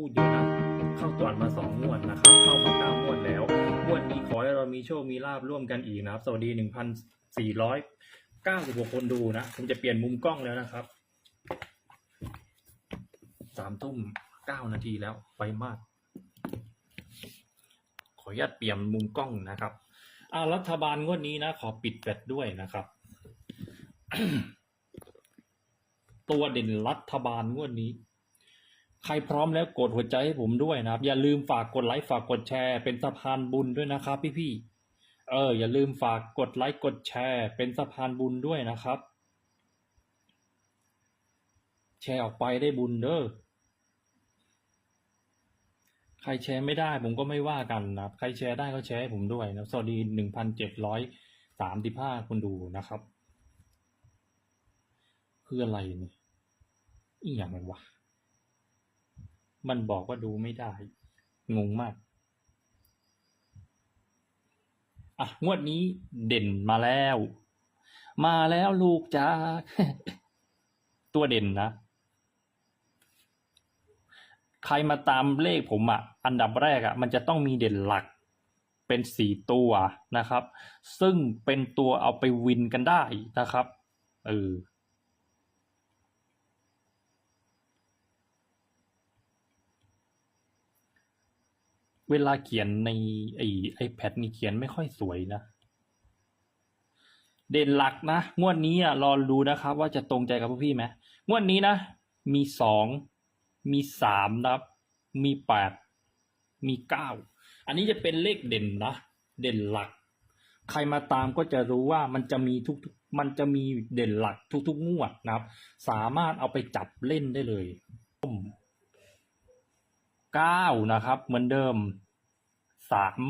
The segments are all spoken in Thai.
พูดอยู่นะเข้าตรวจมาสองงวดนะครับ เข้ามาเก้างวดแล้วงวดนี้ขอให้เรามีโชคมีลาบร่วมกันอีกนะครับ สวัสดีหนึ่งพันสี่ร้อยเก้าสิบหกคนดูนะผมจะเปลี่ยนมุมกล้องแล้วนะครับสามทุ่มเก้านาทีแล้วไวมาก ขออนุญาตเปลี่ยนมุมกล้องนะครับอารัฐบาลงวดนี้นะ ขอปิดแฟลชด้วยนะครับ ตัวเด่นรัฐบาลงวดนี้ ใครพร้อมแล้วกดหัวใจให้ผมด้วยนะครับ อย่าลืมฝากกดไลค์ฝากกดแชร์ เป็นสะพานบุญด้วยนะครับ พี่ๆเออ อย่าลืมฝากกดไลค์กดแชร์ เป็นสะพานบุญด้วยนะครับ แชร์ออกไปได้บุญเด้อใครแชร์ไม่ได้ผมก็ไม่ว่ากันนะครับ ใครแชร์ได้ก็แชร์ให้ผมด้วยนะสวัสดีหนึ่งพันเจ็ดร้อยสามสิบห้าคนดูนะครับ คืออะไรเนี่ยอีกอย่างมันวะ มันบอกว่าดูไม่ได้ งงมาก อะ งวดนี้เด่นมาแล้ว มาแล้วลูกจ้า ตัวเด่นนะ ใครมาตามเลขผมอะ อันดับแรกอะ มันจะต้องมีเด่นหลักเป็นสี่ตัวนะครับ ซึ่งเป็นตัวเอาไปวินกันได้นะครับ เออ เวลาเขียนในไอไอแพดนี่เขียนไม่ค่อยสวยนะ เด่นหลักนะ งวดนี้อะรอดูนะครับ ว่าจะตรงใจกับพวกพี่ไหมงวดนี้นะ มีสองมีสามนะครับ มีแปดมีเก้าอันนี้จะเป็นเลขเด่นนะ เด่นหลัก ใครมาตามก็จะรู้ว่ามันจะมีทุกมันจะมีเด่นหลักทุกๆงวดนะครับ สามารถเอาไปจับเล่นได้เลย เก้านะครับ เหมือนเดิมสาม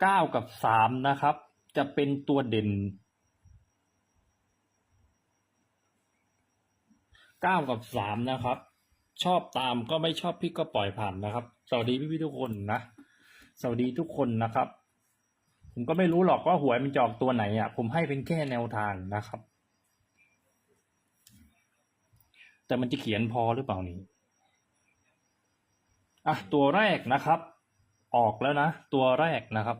เก้ากับสามนะครับ จะเป็นตัวเด่นเก้ากับสามนะครับ ชอบตามก็ไม่ชอบพี่ก็ปล่อยผ่านนะครับ สวัสดีพี่พี่ทุกคนนะ สวัสดีทุกคนนะครับ ผมก็ไม่รู้หรอกว่าหวยมันจอกตัวไหนอะ ผมให้เป็นแค่แนวทางนะครับ แต่มันจะเขียนพอหรือเปล่านี่ อะตัวแรกนะครับ ออกแล้วนะ ตัวแรกนะครับ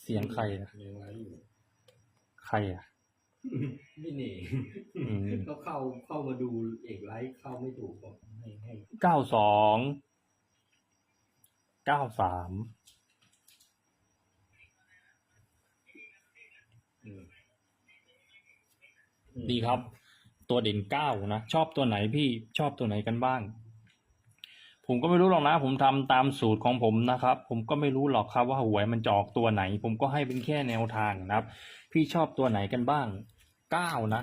เสียงใครอะยังไงอยู่ใครอะนี่นี่อืมเขาเข้าเข้ามาดูเอกไลฟ์เข้าไม่ถูกบอกให้ให้เก้าสองเก้าสามอืมดีครับ ตัวเด่นเก้านะ ชอบตัวไหนพี่ชอบตัวไหนกันบ้าง ผมก็ไม่รู้หรอกนะ ผมทำตามสูตรของผมนะครับ ผมก็ไม่รู้หรอกครับว่าหวยมันจะออกตัวไหน ผมก็ให้เป็นแค่แนวทางนะครับ พี่ชอบตัวไหนกันบ้างเก้านะ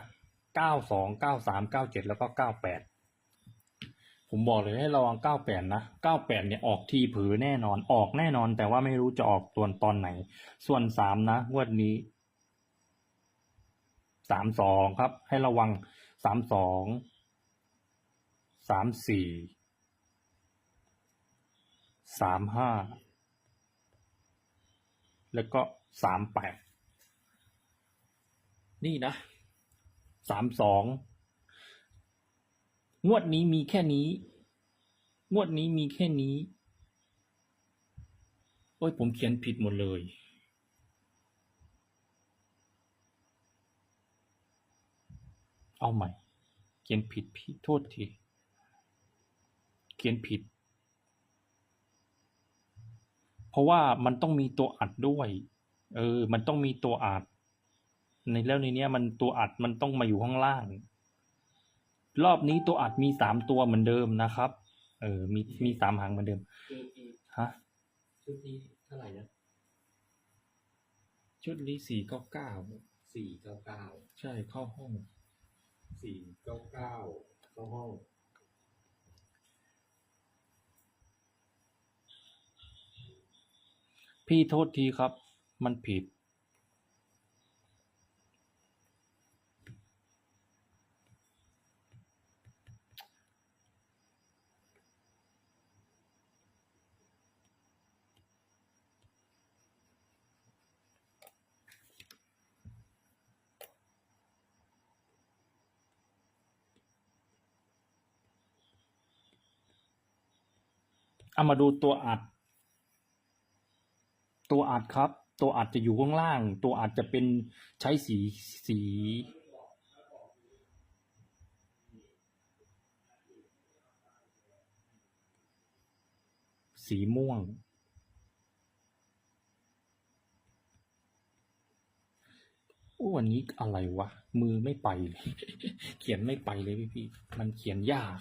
เก้าสองเก้าสามเก้าเจ็ดแล้วก็เก้าแปดผมบอกเลยให้ระวังเก้าแปดนะเก้าแปดเนี่ยออกทีผือแน่นอนออกแน่นอน แต่ว่าไม่รู้จะออกตัวตอนไหน ส่วนสามนะงวดนี้สามสองครับ ให้ระวังสามสองสามสี่ สามห้าแล้วก็สามแปดนี่นะสามสองงวดนี้มีแค่นี้ งวดนี้มีแค่นี้ โอ้ยผมเขียนผิดหมดเลย เอาใหม่ เขียนผิดพี่โทษที เขียนผิด เพราะว่ามันต้องมีตัวอัดด้วย เออ มันต้องมีตัวอัด ในแล้วในเนี้ย มันตัวอัดมันต้องมาอยู่ข้างล่าง รอบนี้ตัวอัดมีสามตัวเหมือนเดิมนะครับ เออ มีมีสามหางเหมือนเดิมชุดนี้ฮะ ชุดนี้เท่าไหร่นะ ชุดนี้สี่เก้าเก้า สี่เก้าเก้า ใช่เข้าห้อง สี่เก้าเก้าเข้าห้อง พี่โทษทีครับ มันผิด เอามาดูตัวอัด ตัวอัดครับ ตัวอัดจะอยู่ข้างล่าง ตัวอัดจะเป็นใช้สีสี สีม่วง วันนี้อะไรวะ มือไม่ไปเลย เขียนไม่ไปเลยพี่พี่ มันเขียนยาก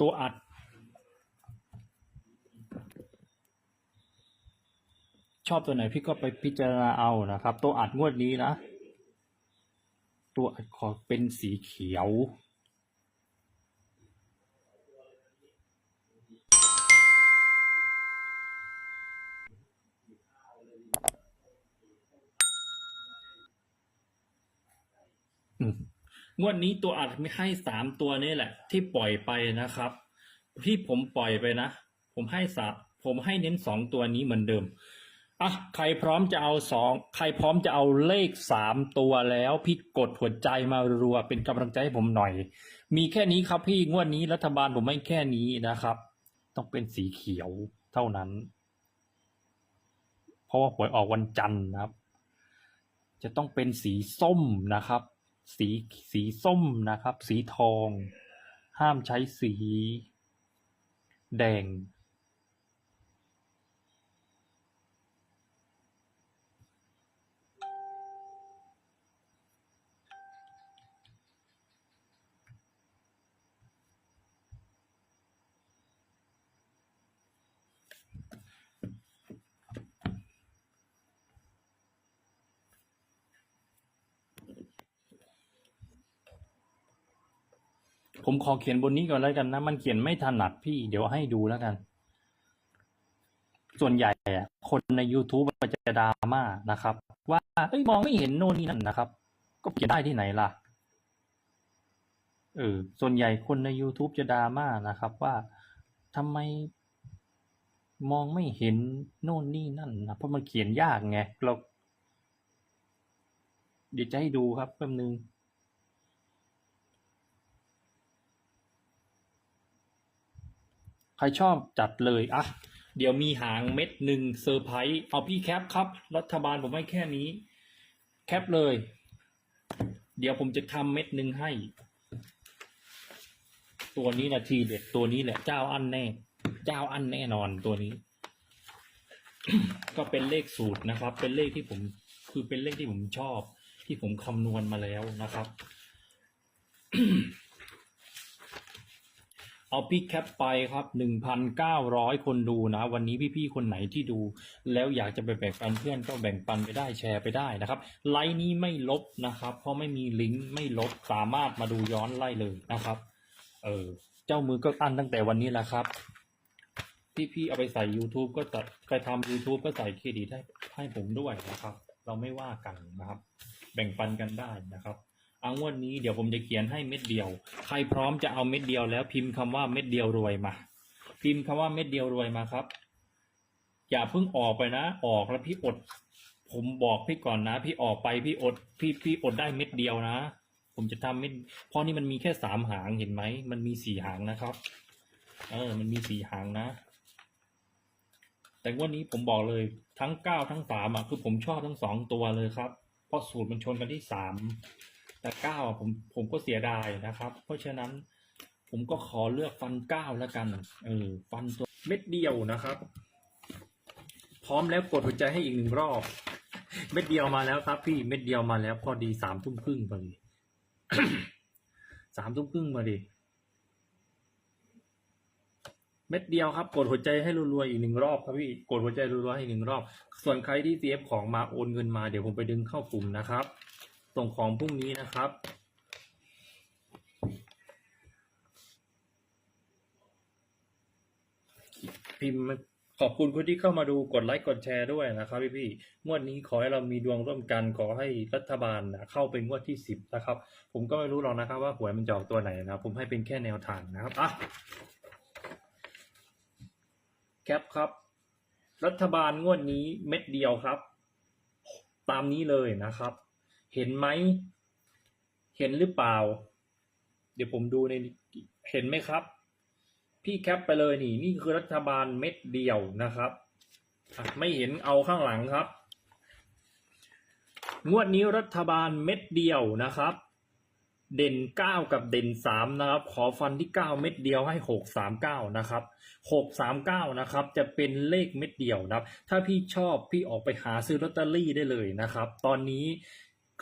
ตัวอัด ชอบตัวไหนพี่ก็ไปพิจารณาเอานะครับ ตัวอัดงวดนี้นะ ตัวอัดขอเป็นสีเขียว งวดนี้ตัวอัดไม่ให้สามตัวนี่แหละ ที่ปล่อยไปนะครับ ที่ผมปล่อยไปนะ ผมให้สามผมให้เน้นสองตัวนี้เหมือนเดิมอะใครพร้อมจะเอาสองใครพร้อมจะเอาเลขสามตัวแล้วพี่กดหัวใจมารัวเป็นกำลังใจให้ผมหน่อย มีแค่นี้ครับพี่งวดนี้รัฐบาลผมไม่แค่นี้นะครับ ต้องเป็นสีเขียวเท่านั้น เพราะว่าหวยออกวันจันทร์นะครับ จะต้องเป็นสีส้มนะครับ สีสีส้มนะครับ สีทอง ห้ามใช้สี แดง ผมขอเขียนบนนี้ก่อนแล้วกันนะ มันเขียนไม่ถนัดพี่เดี๋ยวให้ดูแล้วกัน ส่วนใหญ่คนใน YouTube มันจะดราม่านะครับ ว่าเอ้ยมองไม่เห็นโน่นนี่นั่นนะครับ ก็เขียนได้ที่ไหนล่ะเออส่วนใหญ่คนใน YouTube จะดราม่านะครับ ว่าทำไมมองไม่เห็นโน่นนี่นั่นนะเพราะมันเขียนยากไงเราเดี๋ยวจะให้ดูครับแป๊บนึง ใครชอบจัดเลยอะเดี๋ยวมีหางเม็ดหนึ่งเซอร์ไพรส์เอาพี่แคปครับ รัฐบาลผมให้แค่นี้ แคปเลย เดี๋ยวผมจะทำเม็ดหนึ่งให้ ตัวนี้นะทีเด็ดตัวนี้แหละเจ้าอันแน่ เจ้าอันแน่นอนตัวนี้ ก็เป็นเลขสูตรนะครับ เป็นเลขที่ผมคือเป็นเลขที่ผมชอบ ที่ผมคำนวณมาแล้วนะครับ เอาพี่แคปไปครับหนึ่งพันเก้าร้อยคนดูนะ วันนี้พี่ๆคนไหนที่ดู แล้วอยากจะไปแบ่งปันเพื่อนก็แบ่งปันไปได้แชร์ไปได้นะครับ ไลน์นี้ไม่ลบนะครับ เพราะไม่มีลิงก์ไม่ลบสามารถมาดูย้อนไล่เลยนะครับ เออเจ้ามือก็อันตั้งแต่วันนี้แหละครับพี่ๆเอาไปใส่ YouTube ก็จะไปทำ YouTube ก็ใส่เครดิตให้ให้ผมด้วยนะครับ เราไม่ว่ากันนะครับ แบ่งปันกันได้นะครับ เอางวดนี้เดี๋ยวผมจะเขียนให้เม็ดเดียว ใครพร้อมจะเอาเม็ดเดียวแล้ว พิมพ์คำว่าเม็ดเดียวรวยมา พิมพ์คำว่าเม็ดเดียวรวยมาครับ อย่าเพิ่งออกไปนะ ออกแล้วพี่อด ผมบอกพี่ก่อนนะ พี่ออกไปพี่อด พี่พี่อดได้เม็ดเดียวนะ ผมจะทำเม็ดเพราะนี่มันมีแค่สามหางเห็นไหมมันมีสี่หางนะครับ เออ มันมีสี่หางนะ แต่วันนี้ผมบอกเลยทั้งเก้าทั้งสามอะคือผมชอบทั้งสองตัวเลยครับ เพราะสูตรมันชนกันที่สาม แต่เก้าผมผมก็เสียดายนะครับ เพราะฉะนั้นผมก็ขอเลือกฟันเก้าแล้วกันเออฟันตัวเม็ดเดียวนะครับ พร้อมแล้วกดหัวใจให้อีกหนึ่งรอบ เม็ดเดียวมาแล้วครับพี่เม็ดเดียวมาแล้ว พอดีสามทุ่มครึ่งพอดีสามทุ่มครึ่งมาดีเม็ดเดียวครับ กดหัวใจให้รัวๆอีกหนึ่งรอบครับพี่กดหัวใจรัวๆอีกหนึ่งรอบ ส่วนใครที่เซฟของมาโอนเงินมาเดี๋ยวผมไปดึงเข้ากลุ่มนะครับ ส่งของพรุ่งนี้นะครับ พิมพ์ขอบคุณคนที่เข้ามาดูกดไลค์กดแชร์ด้วยนะครับพี่พี่งวดนี้ขอให้เรามีดวงร่วมกันขอให้รัฐบาลนะเข้าเป็นงวดที่สิบนะครับ ผมก็ไม่รู้หรอกนะครับ ว่าหวยมันจะออกตัวไหนนะผมให้เป็นแค่แนวทางนะครับอะแคปครับ รัฐบาลงวดนี้เม็ดเดียวครับ ตามนี้เลยนะครับ เห็นไหม เห็นหรือเปล่า เดี๋ยวผมดูในเห็นไหมครับ พี่แคปไปเลยนี่ นี่คือรัฐบาลเม็ดเดียวนะครับ ไม่เห็นเอาข้างหลังครับ งวดนี้รัฐบาลเม็ดเดียวนะครับ เด่นเก้ากับเด่นสามนะครับ ขอฟันที่เก้าเม็ดเดียวให้หกสามเก้านะครับหกสามเก้านะครับ จะเป็นเลขเม็ดเดียวนะครับ ถ้าพี่ชอบพี่ออกไปหาซื้อลอตเตอรี่ได้เลยนะครับ ตอนนี้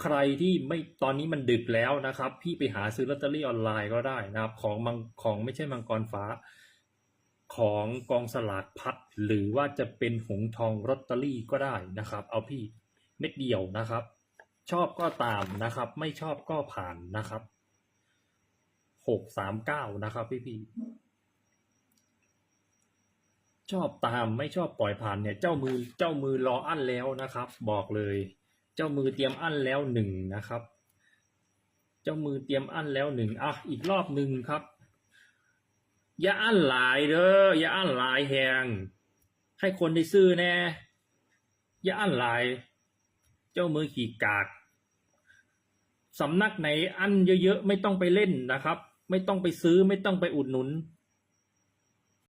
ใครที่ไม่ตอนนี้มันดึกแล้วนะครับ พี่ไปหาซื้อลอตเตอรี่ออนไลน์ก็ได้นะครับ ของมังของไม่ใช่มังกรฟ้า ของกองสลากพัดหรือว่าจะเป็นหงทองลอตเตอรี่ก็ได้นะครับ เอาพี่เม็ดเดียวนะครับ ชอบก็ตามนะครับ ไม่ชอบก็ผ่านนะครับหกสามเก้านะครับพี่พี่ๆชอบตามไม่ชอบปล่อยผ่านเนี่ย เจ้ามือเจ้ามือรออั้นแล้วนะครับ บอกเลย เจ้ามือเตรียมอั้นแล้วหนึ่งนะครับ เจ้ามือเตรียมอั้นแล้วหนึ่งอะอีกรอบหนึ่งครับ อย่าอั้นหลายเด้ออย่าอั้นหลายแหงให้คนได้ซื้อแน่อย่าอั้นหลาย เจ้ามือขี่กากสำนักไหนอั้นเยอะๆไม่ต้องไปเล่นนะครับ ไม่ต้องไปซื้อไม่ต้องไปอุดหนุน